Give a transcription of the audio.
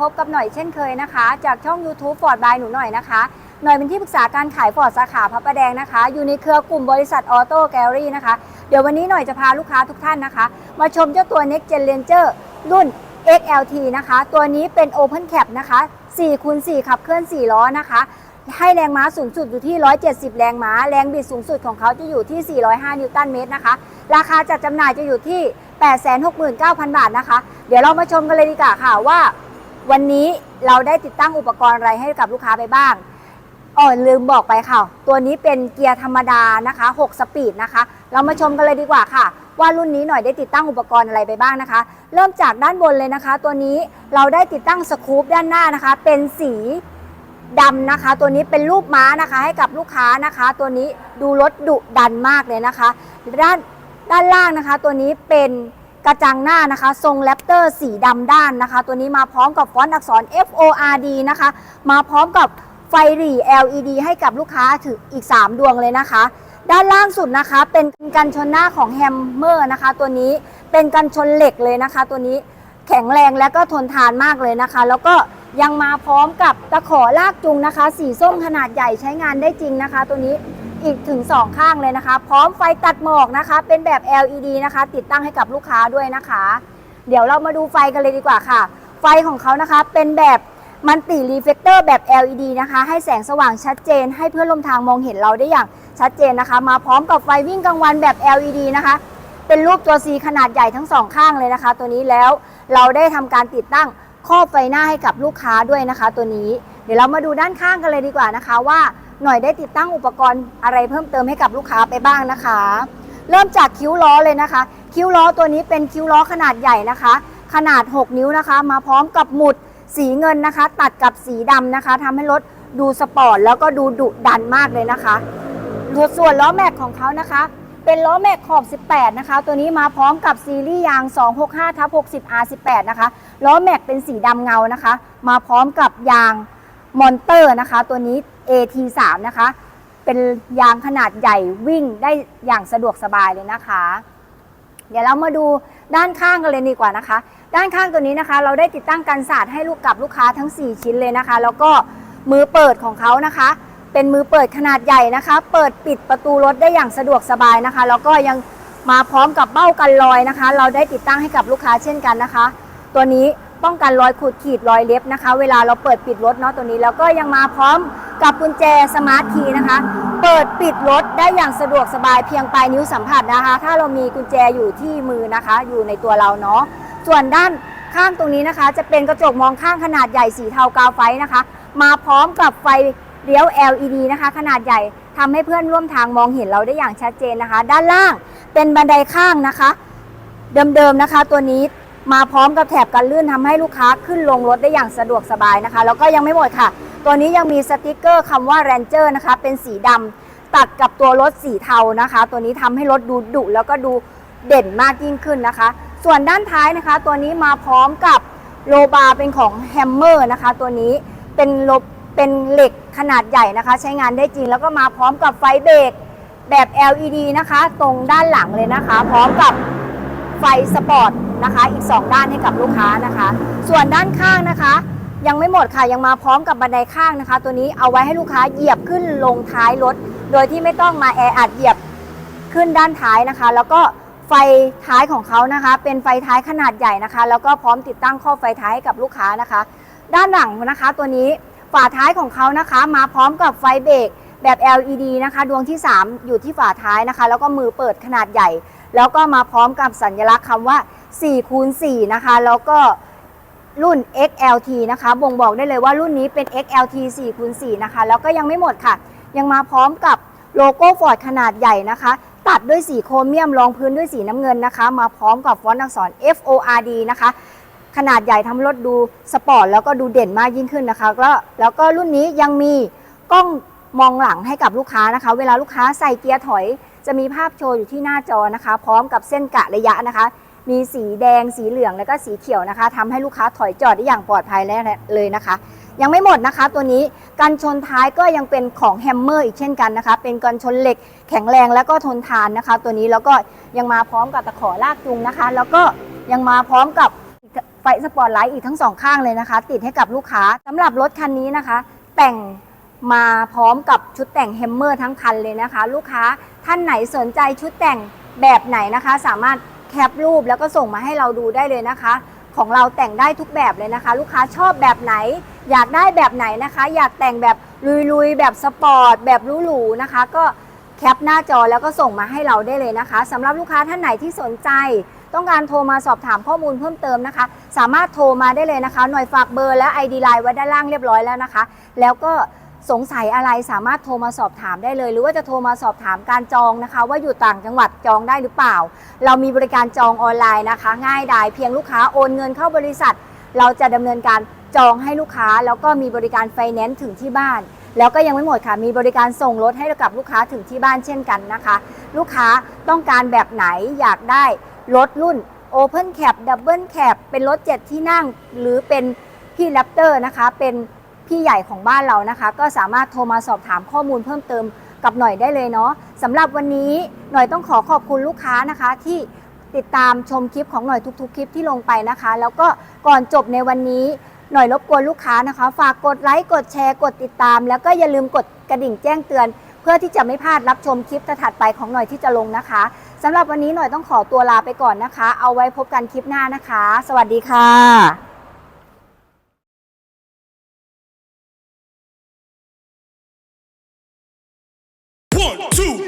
พบกับหน่อยเช่นเคยนะคะ จากช่อง YouTube ฟอร์ดบายหนูหน่อยนะคะ หน่อยเป็นที่ปรึกษาการขายฟอร์ดสาขาพระประแดงนะคะ อยู่ในเครือกลุ่มบริษัทออโต้แกลลี่นะคะ เดี๋ยววันนี้หน่อยจะพาลูกค้าทุกท่านนะคะ มาชมเจ้าตัว Next Gen Ranger รุ่น XLT นะคะ ตัวนี้เป็น Open Cap นะคะ4คูณ4ขับเคลื่อน 4 ล้อนะคะ ให้แรงม้าสูงสุดอยู่ที่ 170 แรงม้า แรงบิดสูงสุดของเขาจะอยู่ที่ 405 นิวตันเมตรนะคะ ราคาจัดจำหน่ายจะอยู่ที่ 869,000 บาทนะคะ เดี๋ยวเรามาชมกันเลยดีกว่าค่ะว่า วันนี้เราได้ติดตั้งอุปกรณ์อะไรให้กับลูกค้าไปบ้างอ๋อลืมบอกไปค่ะ ตัวนี้เป็นเกียร์ธรรมดานะคะ 6 สปีดนะคะ เรามาชมกันเลยดีกว่าค่ะ ว่ารุ่นนี้หน่อยได้ติดตั้งอุปกรณ์อะไรไปบ้างนะคะ เริ่มจากด้านบนเลยนะคะ ตัวนี้เราได้ติดตั้งสกู๊ปด้านหน้านะคะ เป็นสีดำนะคะ ตัวนี้เป็นรูปม้านะคะ ให้กับลูกค้านะคะ ตัวนี้ดูรถดุดันมากเลยนะคะ ด้านด้านล่างนะคะ ตัวนี้เป็น กระจังหน้านะคะ ทรงแรปเตอร์สีดำด้านนะคะ ตัวนี้มาพร้อมกับฟอนต์อักษร F O R D นะคะ มาพร้อมกับไฟหรี่ LED ให้กับลูกค้าถึงอีก 3 ดวงเลยนะคะ ด้านล่างสุดนะคะเป็นกันชนหน้าของแฮมเมอร์นะคะ ตัวนี้เป็นกันชนเหล็กเลยนะคะ ตัวนี้แข็งแรงและก็ทนทานมากเลยนะคะ แล้วก็ยังมาพร้อมกับตะขอลากจูงนะคะ สีส้มขนาดใหญ่ใช้งานได้จริงนะคะ ตัวนี้ อีกถึง 2 ข้างเลยนะคะ พร้อมไฟตัดหมอกนะคะ เป็นแบบ LED นะคะ ติดตั้งให้กับลูกค้าด้วยนะคะ เดี๋ยวเรามาดูไฟกันเลยดีกว่าค่ะ ไฟของเขานะคะเป็นแบบมันติรีเฟกเตอร์แบบ LED นะคะ ให้แสงสว่างชัดเจน ให้เพื่อนร่วมทางมองเห็นเราได้อย่างชัดเจนนะคะ มาพร้อมกับไฟวิ่งกลางวันแบบ LED นะคะ เป็นรูปตัว C ขนาดใหญ่ทั้งสองข้างเลยนะคะ ตัวนี้แล้วเราได้ทำการติดตั้งครอบไฟหน้าให้กับลูกค้าด้วยนะคะ ตัวนี้ เดี๋ยวเรามาดูด้านข้างกันเลยดีกว่านะคะว่า หน่อยได้ติดตั้งอุปกรณ์อะไรเพิ่มเติมให้กับลูกค้าไปบ้างนะคะ เริ่มจากคิ้วล้อเลยนะคะ คิ้วล้อตัวนี้เป็นคิ้วล้อขนาดใหญ่นะคะ ขนาด 6 นิ้วนะคะ มาพร้อมกับหมุดสีเงินนะคะ ตัดกับสีดำนะคะทำให้รถดูสปอร์ตแล้วก็ดูดุดันมากเลยนะคะส่วนล้อแม็กของเขานะคะ เป็นล้อแม็กขอบ 18 นะคะ ตัวนี้มาพร้อมกับซีรีส์ยาง 265ทับ60 R18 นะคะ ล้อแม็กเป็นสีดำเงานะคะ มาพร้อมกับยางมอนเตอร์นะคะ ตัวนี้ AT3 นะคะ เป็นยางขนาดใหญ่วิ่งได้อย่างสะดวกสบายเลยนะคะ เดี๋ยวเรามาดูด้านข้างกันเลยดีกว่านะคะ ด้านข้างตัวนี้นะคะ เราได้ติดตั้งกันศาสตร์ให้ลูกกับลูกค้าทั้ง 4 ชิ้นเลยนะคะ แล้วก็มือเปิดของเขานะคะ เป็นมือเปิดขนาดใหญ่นะคะ เปิดปิดประตูรถได้อย่างสะดวกสบายนะคะ แล้วก็ยังมาพร้อมกับเบ้ากันรอยนะคะ เราได้ติดตั้งให้กับลูกค้าเช่นกันนะคะ ตัวนี้ป้องกันรอยขูดขีดรอยเล็บนะคะ เวลาเราเปิดปิดรถเนาะตัวนี้แล้วก็ยังมาพร้อม กับกุญแจสมาร์ทคีย์นะคะ เปิดปิดรถได้อย่างสะดวกสบายเพียงปลายนิ้วสัมผัสนะคะ ถ้าเรามีกุญแจอยู่ที่มือนะคะ อยู่ในตัวเราเนาะส่วนด้านข้างตรงนี้นะคะ จะเป็นกระจกมองข้างขนาดใหญ่สีเทากาวไฟนะคะ มาพร้อมกับไฟเลี้ยว LED นะคะ ขนาดใหญ่ทำให้เพื่อนร่วมทางมองเห็นเราได้อย่างชัดเจนนะคะ ด้านล่างเป็นบันไดข้างนะคะ เดิมๆนะคะ ตัวนี้มาพร้อมกับแถบกันลื่นทำให้ลูกค้าขึ้นลงรถได้อย่างสะดวกสบายนะคะ แล้วก็ยังไม่หมดค่ะ ตัวนี้ยังมีสติกเกอร์คำว่า Ranger นะคะ เป็นสีดำตัดกับตัวรถสีเทานะคะ ตัวนี้ทำให้รถดูดุแล้วก็ดูเด่นมากยิ่งขึ้นนะคะ ส่วนด้านท้ายนะคะ ตัวนี้มาพร้อมกับโลบาร์เป็นของแฮมเมอร์นะคะ ตัวนี้เป็นโลเป็นเหล็กขนาดใหญ่นะคะ ใช้งานได้จริงแล้วก็มาพร้อมกับไฟเบรกแบบ LED นะคะ ตรงด้านหลังเลยนะคะ พร้อมกับไฟสปอร์ตนะคะ อีก 2 ด้านให้กับลูกค้านะคะ ส่วนด้านข้างนะคะ ยังไม่หมดค่ะยังมาพร้อมกับบันไดข้างนะคะ ตัวนี้เอาไว้ให้ลูกค้าเหยียบขึ้นลงท้ายรถ โดยที่ไม่ต้องมาแออัดเหยียบขึ้นด้านท้ายนะคะ แล้วก็ไฟท้ายของเขานะคะ เป็นไฟท้ายขนาดใหญ่นะคะ แล้วก็พร้อมติดตั้งข้อไฟท้ายให้กับลูกค้านะคะ ด้านหลังนะคะ ตัวนี้ฝาท้ายของเขานะคะ มาพร้อมกับไฟเบรกแบบ LED นะคะ ดวงที่ 3 อยู่ที่ฝาท้ายนะคะ แล้วก็มือเปิดขนาดใหญ่ แล้วก็มาพร้อมกับสัญลักษณ์คำว่า4คูณ4นะคะ แล้วก็ รุ่น XLT นะคะ บ่งบอกได้เลยว่ารุ่นนี้เป็น XLT 4คูณ4นะคะ แล้วก็ยังไม่หมดค่ะ ยังมาพร้อมกับโลโก้ฟอร์ดขนาดใหญ่นะคะ ตัดด้วยสีโครเมียมรองพื้นด้วยสีน้ำเงินนะคะ มาพร้อมกับฟอนต์อักษร FORD นะคะ ขนาดใหญ่ทำรถดูสปอร์ตแล้วก็ดูเด่นมากยิ่งขึ้นนะคะ แล้วแล้วก็รุ่นนี้ยังมีกล้องมองหลังให้กับลูกค้านะคะ เวลาลูกค้าใส่เกียร์ถอย จะมีภาพโชว์อยู่ที่หน้าจอนะคะ พร้อมกับเส้นกะระยะนะคะ มีสีแดงสีเหลืองแล้วก็สีเขียวนะคะทำให้ลูกค้าถอยจอดได้อย่างปลอดภัยแล้วเลยนะคะ ยังไม่หมดนะคะตัวนี้กันชนท้ายก็ยังเป็นของแฮมเมอร์อีกเช่นกันนะคะ เป็นกันชนเหล็กแข็งแรงแล้วก็ทนทานนะคะ ตัวนี้แล้วก็ยังมาพร้อมกับตะขอลากจูงนะคะ แล้วก็ยังมาพร้อมกับไฟสปอร์ตไลท์อีกทั้งสองข้างเลยนะคะ ติดให้กับลูกค้าสำหรับรถคันนี้นะคะ แต่งมาพร้อมกับชุดแต่งแฮมเมอร์ทั้งคันเลยนะคะ ลูกค้าท่านไหนสนใจชุดแต่งแบบไหนนะคะ สามารถ แคปรูปแล้วก็ส่งมาให้เราดูได้เลยนะคะ ของเราแต่งได้ทุกแบบเลยนะคะ ลูกค้าชอบแบบไหน อยากได้แบบไหนนะคะ อยากแต่งแบบลุยๆ แบบสปอร์ตแบบหรูๆนะคะ ก็แคปหน้าจอแล้วก็ส่งมาให้เราได้เลยนะคะสำหรับลูกค้าท่านไหนที่สนใจ ต้องการโทรมาสอบถามข้อมูลเพิ่มเติมนะคะ สามารถโทรมาได้เลยนะคะ หน่วยฝากเบอร์และ ID ไลน์ไว้ด้านล่างเรียบร้อยแล้วนะคะ แล้วก็ สงสัยอะไรสามารถโทรมาสอบถามได้เลย หรือว่าจะโทรมาสอบถามการจองนะคะ ว่าอยู่ต่างจังหวัดจองได้หรือเปล่า เรามีบริการจองออนไลน์นะคะ ง่ายดายเพียงลูกค้าโอนเงินเข้าบริษัท เราจะดำเนินการจองให้ลูกค้า แล้วก็มีบริการไฟแนนซ์ถึงที่บ้าน แล้วก็ยังไม่หมดค่ะ มีบริการส่งรถให้กับลูกค้าถึงที่บ้านเช่นกันนะคะ ลูกค้าต้องการแบบไหนอยากได้รถรุ่น Open Cap Double Cap เป็นรถ 7 ที่นั่ง หรือเป็นพี่แรปเตอร์นะคะเป็น พี่ใหญ่ของบ้านเรานะคะ ก็สามารถโทรมาสอบถามข้อมูลเพิ่มเติมกับหน่อยได้เลยเนาะสำหรับวันนี้หน่อยต้องขอขอบคุณลูกค้านะคะ ที่ติดตามชมคลิปของหน่อยทุกๆ คลิปที่ลงไปนะคะ แล้วก็ก่อนจบในวันนี้หน่อยรบกวนลูกค้านะคะ ฝากกดไลค์กดแชร์กดติดตาม แล้วก็อย่าลืมกดกระดิ่งแจ้งเตือน เพื่อที่จะไม่พลาดรับชมคลิปถัดไปของหน่อยที่จะลงนะคะสำหรับวันนี้หน่อยต้องขอตัวลาไปก่อนนะคะ เอาไว้พบกันคลิปหน้านะคะ สวัสดีค่ะ One, two.